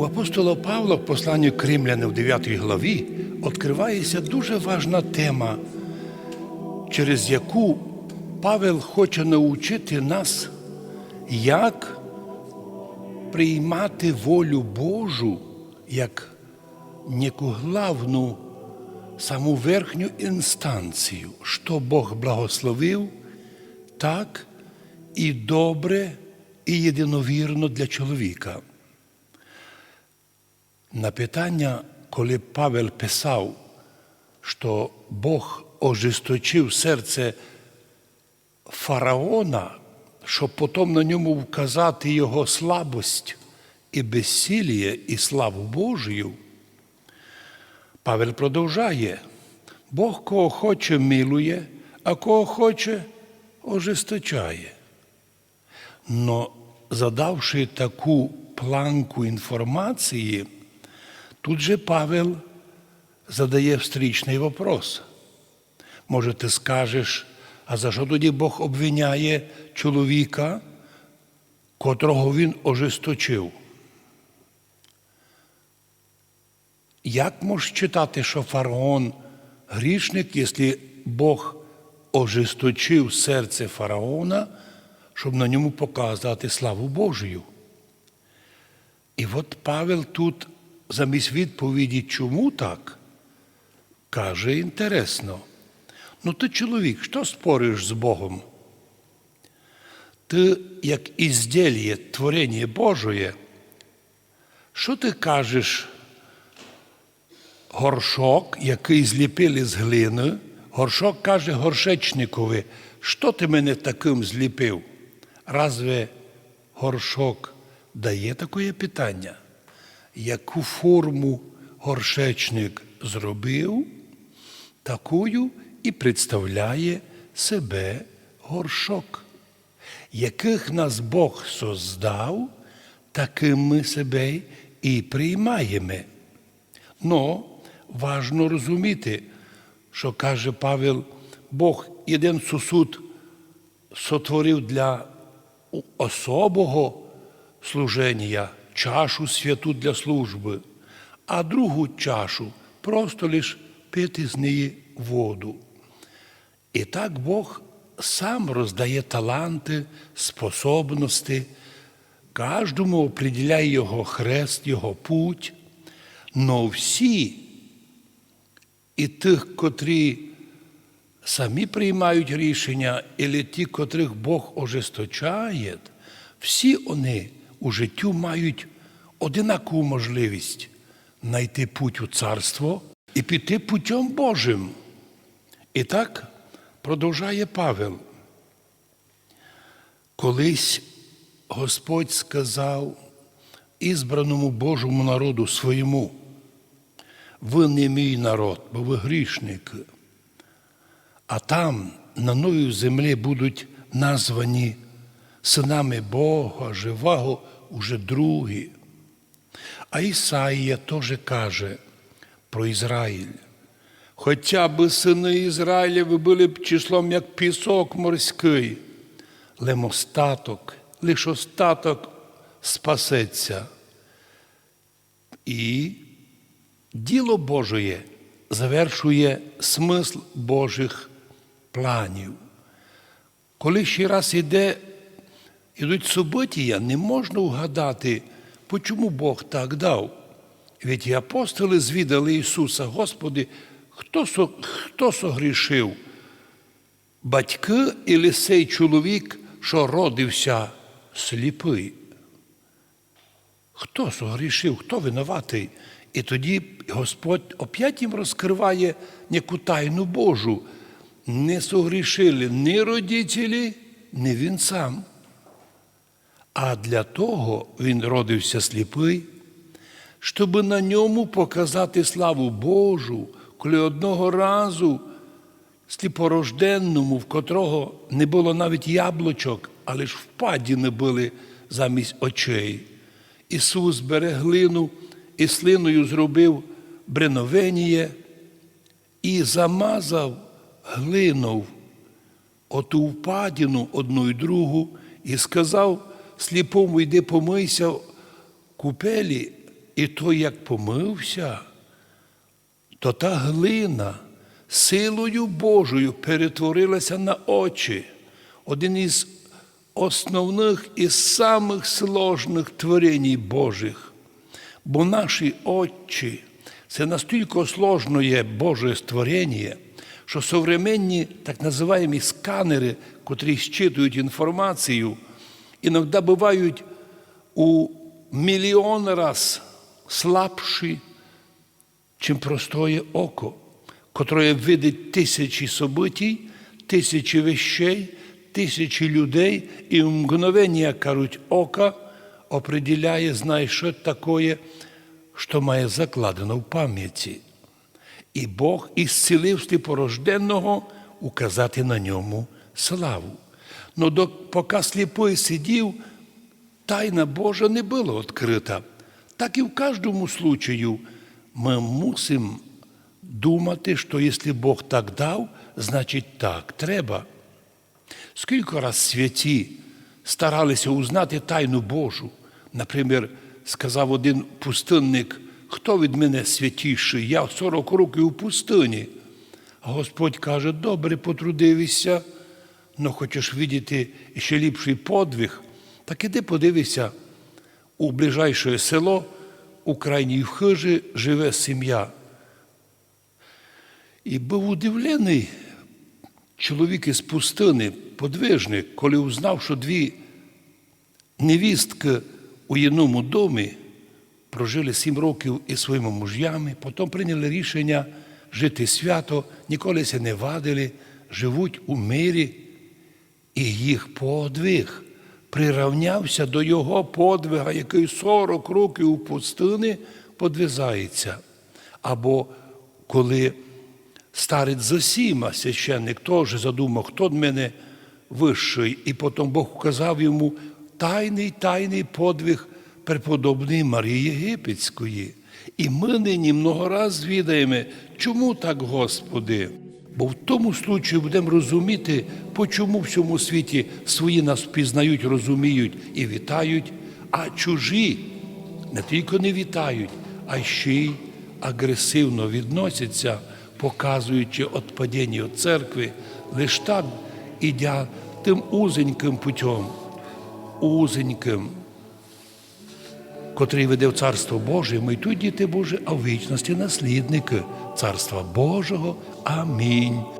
У апостола Павла в посланні к Римляни в 9 главі відкривається дуже важна тема, через яку Павел хоче навчити нас, як приймати волю Божу як неку главну, саму верхню інстанцію, що Бог благословив, так і добре, і єдиновірно для чоловіка. На питання, коли Павел писав, що Бог ожесточив серце фараона, щоб потім на ньому вказати його слабость і безсиліє, і славу Божою, Павел продовжає. Бог кого хоче милує, а кого хоче ожесточає. Но задавши таку планку інформації, тут же Павел задає встрічний вопрос. Може, ти скажеш, а за що тоді Бог обвиняє чоловіка, котрого він ожесточив? Як можеш читати, що фараон грішник, якщо Бог ожесточив серце фараона, щоб на ньому показати славу Божою? І от Павел тут замість відповіді, чому так, каже інтересно. Ну ти чоловік, що спориш з Богом? Ти, як ізділіє творення Божоє, що ти кажеш? горшок, який зліпили з глини, горшок каже горшечникові, що ти мене таким зліпив? Разве горшок дає таке питання? Яку форму горшечник зробив, такою і представляє себе горшок, яких нас Бог создав, таким ми себе і приймаємо. Но важно розуміти, що каже Павел, Бог один сосуд сотворив для особого служення, чашу святу для служби, а другу чашу просто лиш пити з неї воду. І так Бог сам роздає таланти, способності, кожному определяє його хрест, його путь. Но всі і тих, котрі самі приймають рішення, і ті, котрих Бог ожесточає, всі вони у життю мають одинакову можливість знайти путь у царство і піти путем Божим. І так продовжує Павел. Колись Господь сказав ізбраному Божому народу своєму, ви не мій народ, бо ви грішники. А там, на новій землі, будуть названі синами Бога, живого уже другі. А Ісаїя теж каже про Ізраїль. Хоча б сини Ізраїлєві були б числом як пісок морський, лем остаток, лише остаток спасеться. І діло Божоє завершує смисл Божих планів. Коли ще раз ідуть события, не можна вгадати, чому Бог так дав. Ведь і апостоли звідали Ісуса, Господи, хто хто согрішив? Батьки і сей чоловік, що родився сліпий? Хто согрішив, хто винуватий? І тоді Господь опять їм розкриває яку тайну Божу. Не согрішили ні родителі, ні він сам. А для того він родився сліпий, щоб на ньому показати славу Божу, коли одного разу сліпорожденному, в котрого не було навіть яблучок, але ж впадіни були замість очей. Ісус бере глину і слиною зробив бреновеніє і замазав глинув оту впадіну одну і другу, і сказав сліпому, йди помийся в купелі, І той, як помився, то та глина силою Божою перетворилася на очі. Один із основних і самих сложних творень Божих. Бо наші очі це настільки сложне Боже створення, що современні так називаємо сканери, котрі щитують інформацію, іноді бувають у мільйон раз слабші, чим простое око, котре видить тисячі событий, тисячі вещей, тисячі людей, і в мгновення, кажуть, ока определяє, знає, що таке, що має закладено в пам'яті. І Бог ісцілив сліпорожденного указати на ньому славу. Но до, поки сліпий сидів, тайна Божа не була відкрита. Так і в кожному случаю ми мусимо думати, що якщо Бог так дав, значить так треба. Скільки раз святі старалися узнати тайну Божу. Наприклад, сказав один пустинник, хто від мене святіший? Я 40 років у пустині. Господь каже, добре потрудився, але хочеш видіти ще ліпший подвиг, так іди подивися, у ближайше село, у крайній хижі живе сім'я. І був удивлений чоловік із пустини, подвижник, коли узнав, що дві невістки у єдному домі прожили сім років із своїми муж'ями, потім прийняли рішення жити свято, ніколи се не вадили, живуть у мирі, і їх подвиг приравнявся до його подвига, який 40 років у пустині подвизається. Або коли старець Зосіма, священник, теж задумав, хто в мене вищий, і потім Бог указав йому тайний тайний подвиг преподобної Марії Єгипетської. І ми нині много раз звідаємо, чому так, Господи? Бо в тому случаю будемо розуміти, по чому в цьому світі свої нас впізнають, розуміють і вітають, а чужі не тільки не вітають, а ще й агресивно відносяться, показуючи відпадіння від церкви, лише так ідя тим узеньким путем, узеньким, котрий веде в Царство Боже, ми тут діти Божі, а в вічності наслідники Царства Божого. Амінь.